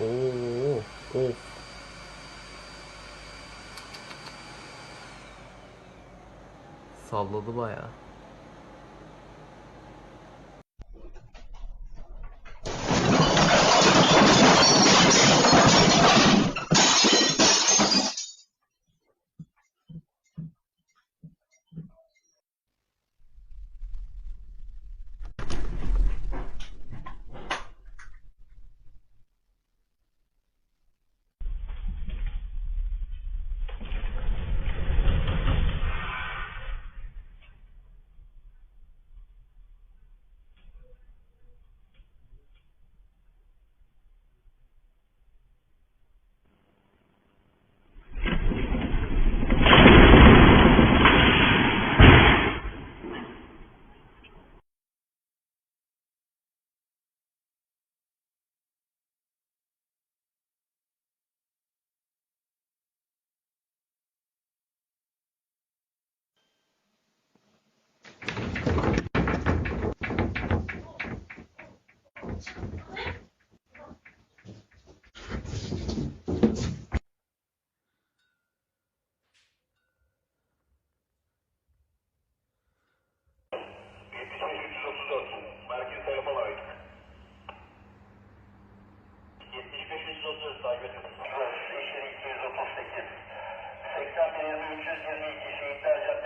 Oo, of. Salladı bayağı. 81.322 Şehitler Caddesi